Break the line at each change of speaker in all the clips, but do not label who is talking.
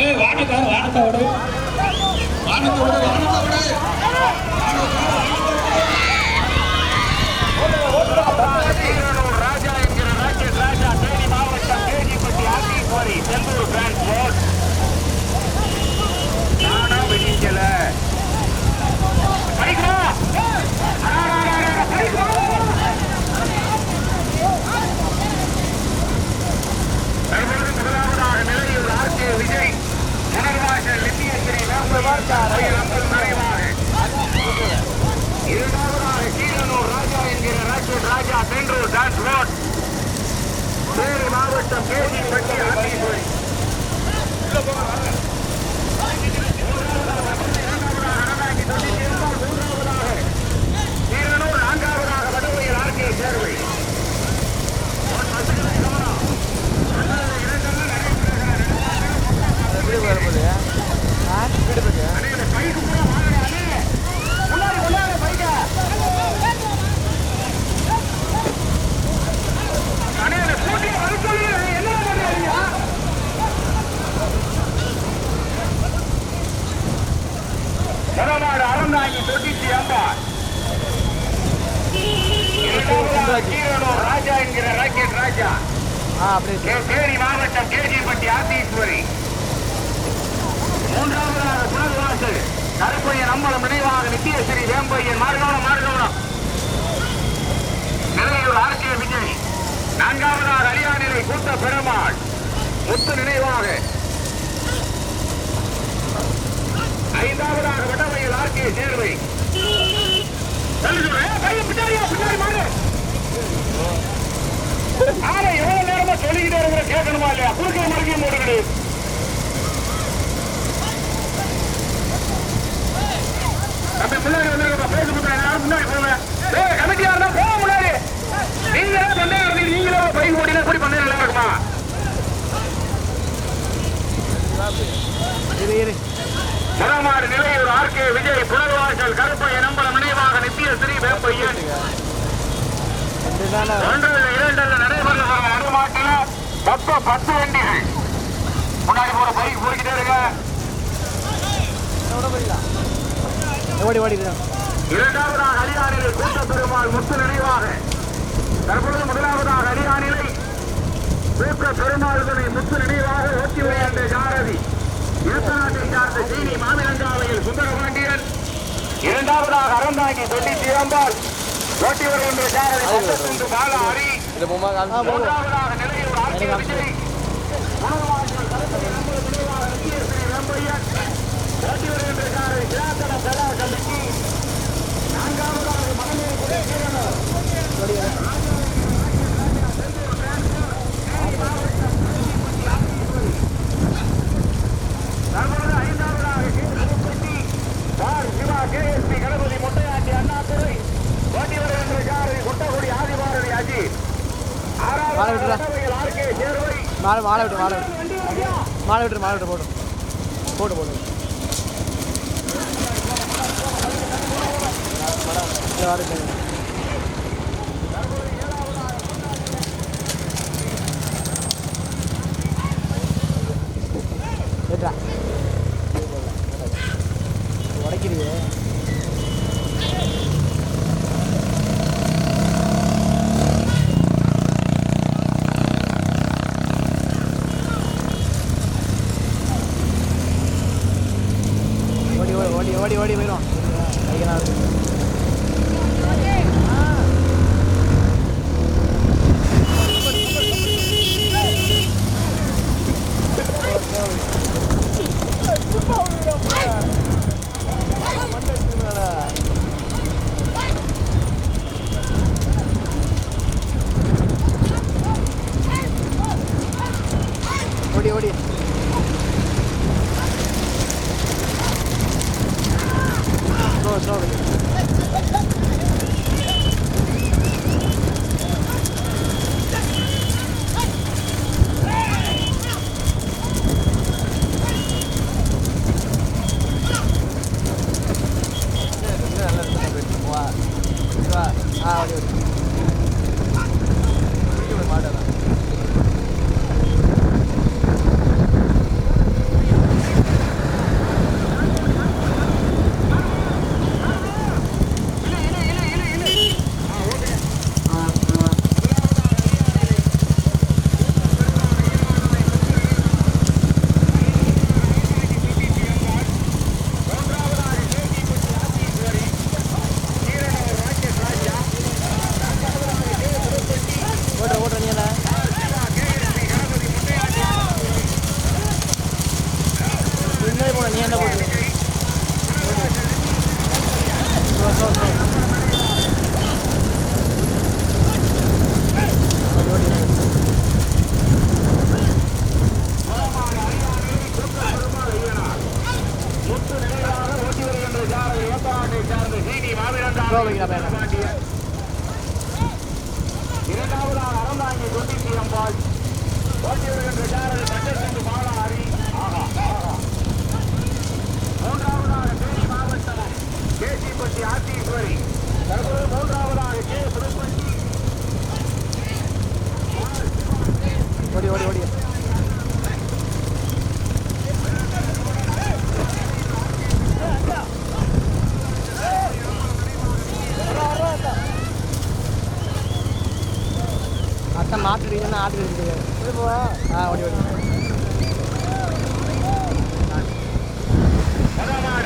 ஏய் வானத்தை வானத்தை விடு வானத்தை விடு விடு
சீரனூர் ராஜா என்கிற ராக்கெட் ராஜா தேனி மாவட்டம் கேஜிப்பட்டி ஆத்தீஸ்வரி செந்தூர் டிரான்ஸ்போர்ட் நானும் வெடிக்கல படிக்கா தற்பொழுது முதலாவதாக நிலையூர் ஆர் கே விஜய் புனர்வாசல் லித்தியஸ்ரீ அம்பல் மறைவாக இரண்டாவதாக கீழனூர் ராஜா என்கிற ராக்கெட் ராஜா சென்றூர் டான்ஸ் ரோட் சேரி மாவட்டம் கேஜிப்பட்டி ஆத்தீஸ்வரி கீழனூர் நான்காவதாக வடுவையில் ஆர்கே சேர்வை
எப்படி வரும்போது வீடு
அறந்தாங்கி ராஜா என்கிற ராக்கெட் ராஜா
ஆ
மாவட்டம் கேஜிப்பட்டி ஆத்தீஸ்வரி. மூன்றாவதாக புனர்வாசல் கருப்பையன் நம்மளும் நினைவாக நித்திய ஸ்ரீ வேம்பையன் மார்கவனம் மார்கவனம் நிலையூர் ஆர்கே விஜய் நான்காவதாக அரியாநிலை கூத்த பெருமாள் முத்து நினைவாக ஐந்தாவதாக வடமையில் ஆர்கே சேர்வை ஆனா எவ்வளவு நேரமா சொல்லிக்கிட்டே இருக்கிற கேட்கணுமா இல்லையா? குறுக்க மறுக்கையும் போட்டுக்கிட்டு தம்பி முன்னாடி வந்துருக்கப்பா பேச முன்னாடி யாரும் முன்னாடி போங்க ஏய் கமிட்டியா இருந்தா போக முன்னாடி. நீங்களே இருந்து நீங்களே பைக் ஓட்டினா எப்படி பண்ணையா நல்லா இருக்குமா?
இரு இரு.
முதமாறு நிலையூர் ஆர் கே விஜய் புனர்வாசல் கருப்பைய நம்பலம் நினைவாக நித்திய ஸ்ரீ வேம்பையன்
ரெண்டு தானே
ஒன்றல்ல இரண்டல்ல நடைபெற நடுமாட்டில் மொத்தம் பத்து வண்டிகள். முன்னாடி போற பைக் போய்கிட்டே இருக்க
ஓடி ஓடி
இரண்டாவதாக அரியானிலை கூட்ட பெருமாள் முத்து நினைவாக தற்பொழுது முதலாவதாக அரியானிலை கூட்ட பெருமாள் துணை முத்து நினைவாக ஓட்டி விளையாண்ட ஜாரதி இருத்தநாட்டை சார்ந்த சீனி மாமிலங்காவையில் சுந்தரபாண்டியன். இரண்டாவதாக அறந்தாங்கி தொட்டி தீரம்பால் ஓட்டி வருகின்ற ஜாரதி பால
காமிச்சு.
மூன்றாவதாக நிலையூர் ஆர்கே விஜய். ஓட்டி வருகின்ற ஜாரதி கிராத்தன சதா கமிட்டி நான்காவதாக மகனே குலேஸ்வரன் தற்பொழுது ஐந்தாவதாக
மாலை மாலை விட்டு மாலை விட்டு மாலை விட்டு மாலை விட்டு போட்டு போட்டு போட்டு எல்லாரும் அத்தை மாட்டு அடிக்கணும் ஆட்டு இருக்குது. ஆ ஓடி ஓடி.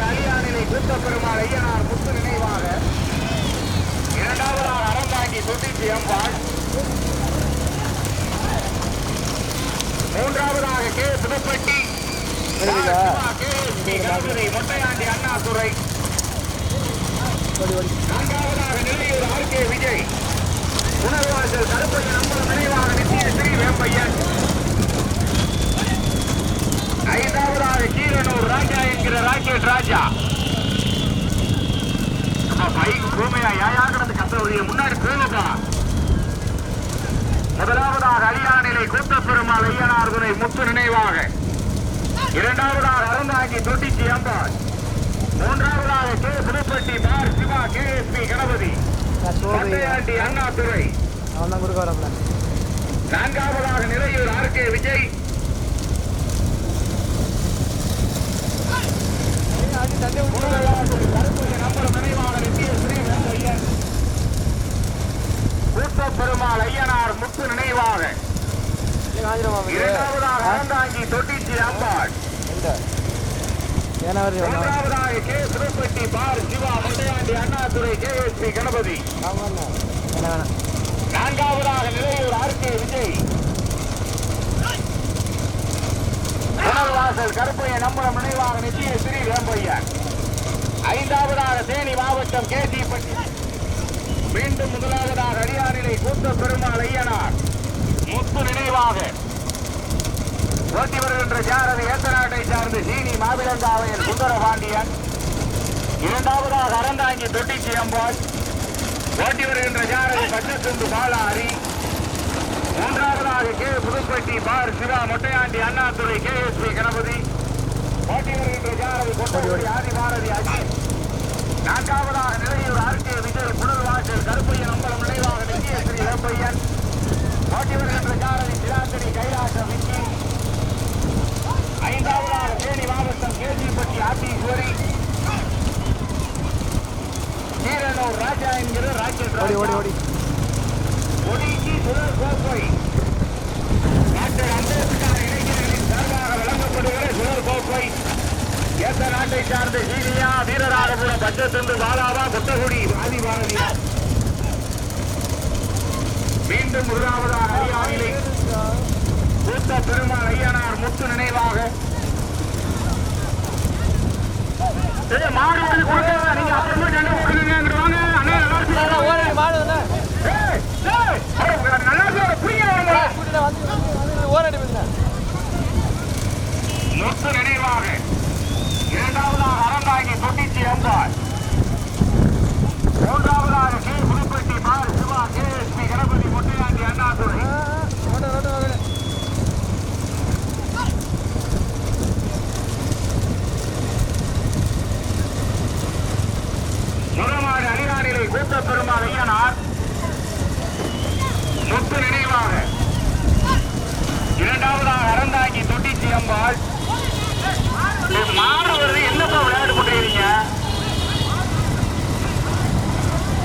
அலியானிலை கூத்த பெருமாள் ஐயனார் முத்து நினைவாக இரண்டாவதாக அறந்தாங்கி தொட்டிச்சி அம்பாள். மூன்றாவதாக கே. கணபதி மொட்டையாண்டி அண்ணாதுரை. நான்காவதாக நிலையூர் ஆர். கே. விஜய். உணர்வாசல் கருப்பையன் அம்பலம் நினைவாக நித்திய ஸ்ரீ வேம்பையன். ஐந்தாவதாக கீரனூர் ராஜா என்கிற ராக்கெட் ராஜா. அம்மா, பைக் பூமையா யாயா கிடந்து கத்தவரிய முன்னாடி போகப்பா முதலாவதாக அரியானிலை கூத்த பெருமாள் ஐயனார் துணை முத்து நினைவாக. இரண்டாவதாக அருந்தாங்கி தொட்டிச்சி அம்பாள். மூன்றாவதாக கே. புதுப்பட்டி பார் சிவா கேஎஸ்பி கணபதி. அண்ணாதுரை
அவன் தான் வரப்பல
நான்காவதாக நிறையூர் ஆர் கே விஜய். பெருமாள் ஐயனார் முத்து நினைவாக இரண்டாவதாக அறந்தாங்கி தொட்டிச்சி அம்பாள்
எந்த ஏன்னா
கே. திருப்பட்டி பார் சிவா மண்டையாண்டி அண்ணாதுரை கேஎஸ்பி கணபதி
என்ன வேணாம்
நான்காவதாக நிலையூர் ஆர். கே. விஜய். புனர்வாசல் கருப்பைய நம்பரம் நினைவாக நித்திய ஸ்ரீ வேம்பையன். ஐந்தாவதாக தேனி மாவட்டம் கேசிப்பட்டி மீண்டும் முதலாவதாக அடியாரிலை கூத்த பெருமாள் ஐயனார். முத்து நினைவாக. ஓட்டி வருகின்ற ஜாரதி ஏத்தநாட்டை சார்ந்த சீனி மாவிலங்காவையன் சுந்தரபாண்டியன். இரண்டாவதாக அறந்தாங்கி தொட்டிச்சி அம்பாள். ஓட்டி வருகின்ற ஜாரதி பச்சத்துண்டு பாலாரி. மூன்றாவதாக கே புதுப்பட்டி பார் சிவா மொட்டையாண்டி அண்ணாதுரை கேஎஸ்பி கணபதி ஓட்டி வருகின்ற ஜாரதி கொட்டகுடி ஆதிபாரதி அஜித் நான்காவதாக நிலையூர் ஆர் கே விஜய் புனர்வாசல் கருப்பையன் அம்பலம் நினைவாக நித்திய ஸ்ரீ வேப்பையன் ஓட்டி வருகின்ற ஜாரதி சிராத்தடி கைலாசம் விக்கி ஐந்தாவதாக தேனி மாவட்டம் கேஜிப்பட்டி ஆத்தீஸ்வரி கீரனூர் ராஜா என்கிற ராக்கெட்
ஓடி ஓடி
ராஜா.
ஓடி.
ஒடுங்கி சுழல் கோப்பை. டாக்டர் அம்பேத்கர் இளைஞர்களின் சார்பாக வழங்கப்படுகிற சுழல் கோப்பை. எந்த நாட்டை சார்ந்த சீனியா வீரராகபுரம் பச்சத்துண்டு பாலாவா கொட்டகுடி. ஆதிபாரதியா மீண்டும் முதலாவதாக அரியானிலை கூத்த பெருமாள் ஐயனார் முத்து நினைவாக. கொடுக்க நீங்க அப்புறமா சண்டை போடுங்க அங்கிட்டு வாங்க அண்ணே நல்லா இருக்கீங்களா?
ஓடி மாடு தானே
ஏய், ஏய், அட, நல்லா இருக்கீங்களா? புரியுங்க வரீங்களா?
கூட்டிட்டு வந்து வந்து ஓரடி பேசுறேன்
முத்து நினைவாக இரண்டாவதாக அறந்தாங்கி தொட்டிச்சி மூன்றாவதாக கே புதுப்பட்டி சிவா கேஎஸ்பி கணபதி மொட்டையாண்டி அண்ணாதுரை.
ஓட
அணிராணிலை கூத்த பெருமாள் சொத்து நினைவாக. இரண்டாவதாக அறந்தாங்கி தொட்டிச்சி அம்பாள். ஏய், மாடு வருது என்னப்பா விளையாட்டு கொண்டிருக்கீங்க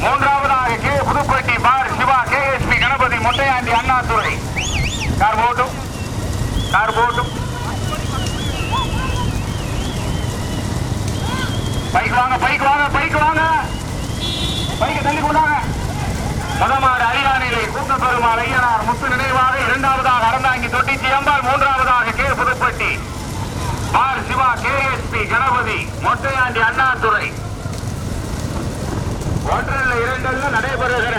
மூன்றாவதாக கே. புதுப்பட்டி பார் சிவா கேஎஸ்பி கணபதி மொட்டையாண்டி அண்ணாதுரை. கார் போட்டும். கார் போட்டும். பைக் வாங்க பைக் வாங்க பைக் வாங்க. பைக்கை தள்ளி கொண்டாங்க. மதமாறு அரியானையிலே கூத்த பெருமாள் ஐயனார் முத்து நினைவாக இரண்டாவதாக அறந்தாங்கி தொட்டிச்சி அம்பாள் மூன்றாவதாக K Pudupatti. R Siva K S P Ganapathi Mottaiyandi Annadurai. ஒன்றல்ல இரண்டல்ல நடைபெறுகிற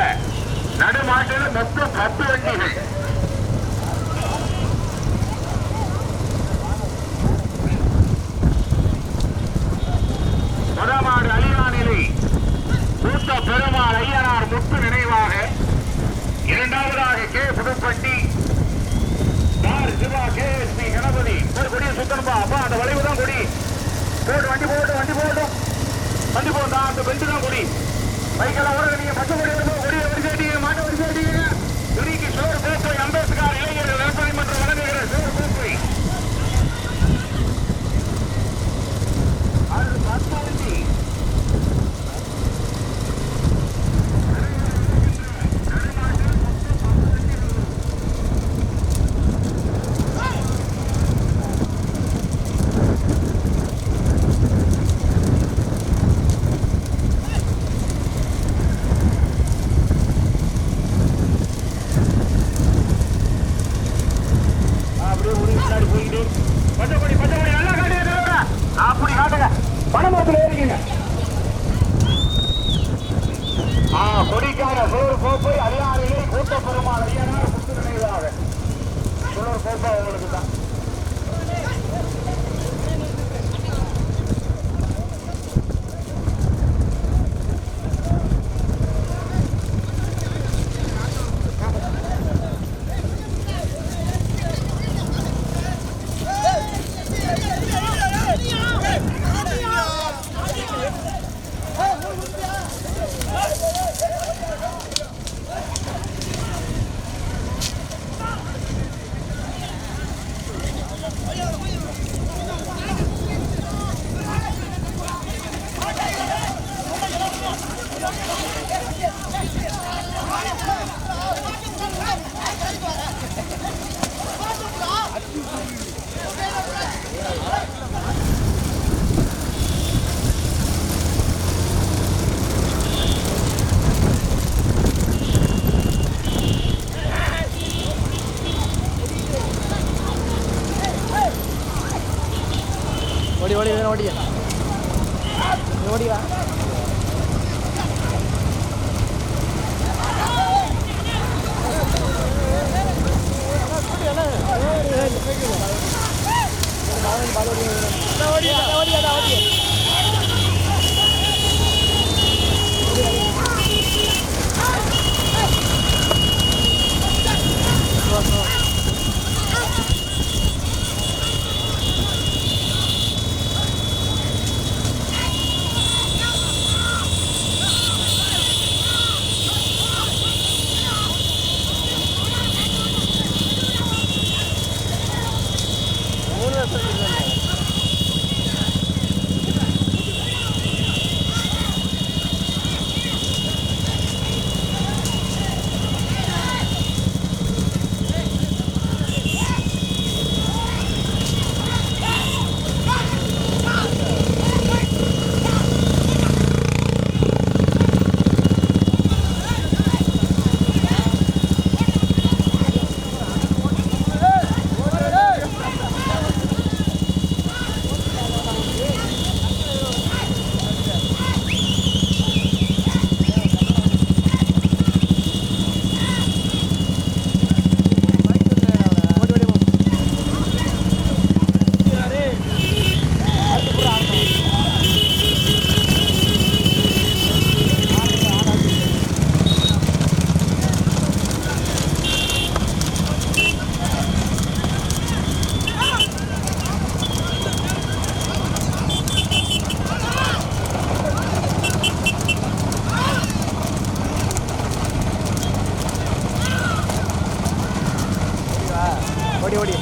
ஓடி
ஓடி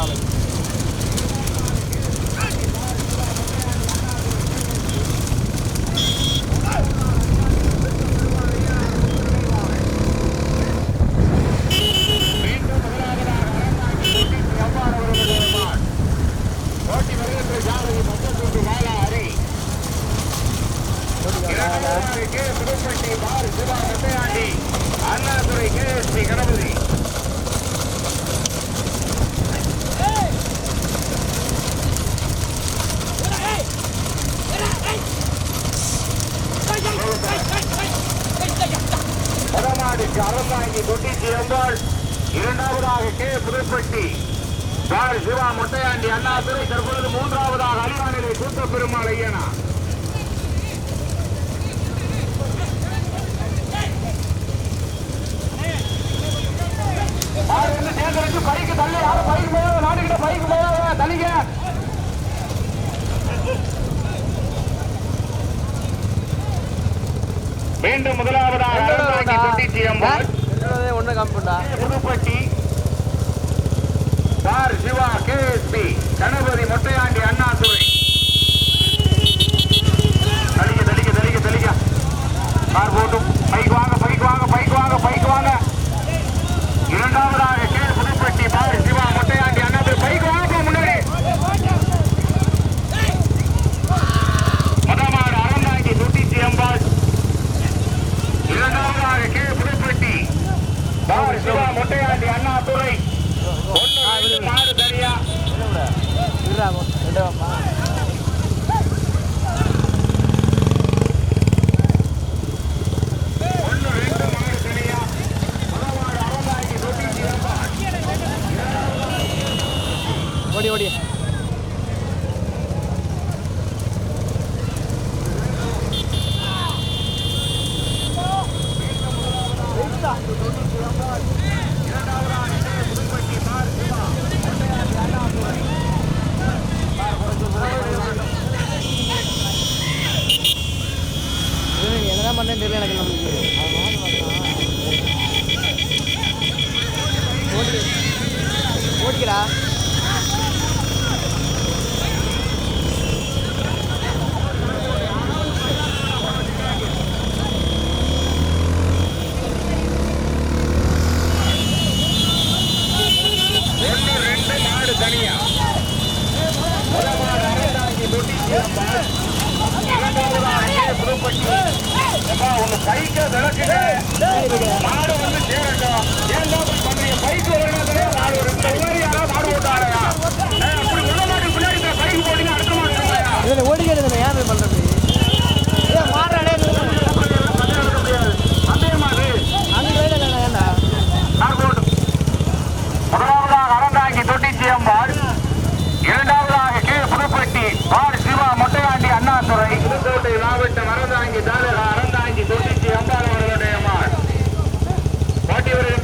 ஓடி
கே. புதுப்பட்டி. பார் சிவா முட்டையாண்டி அண்ணா துறை தற்பொழுது மூன்றாவதாக அலிவானிலை கூத்த பெருமாள் ஐயனா. பைக்கு தள்ளி. யாரும் பைக்கு போய் நாடுகிட்ட பைக்கு போய் தள்ளிங்க. மீண்டும் முதலாவதாக
ஒன்னு கம்பெண்டா
Pudupatti. R Siva KSP Ganapathi Mottaiyandi Annadurai. தலிக்க தலிக்க தலிக்க தலிக்க கார் போட்டும். பைக் வாங்க பைக் வாங்க பைக் Tá. ஒன்று கைக்க விளக்குங்க மாடு வந்து சீரட்டும்.
வேண்டியவர்கள்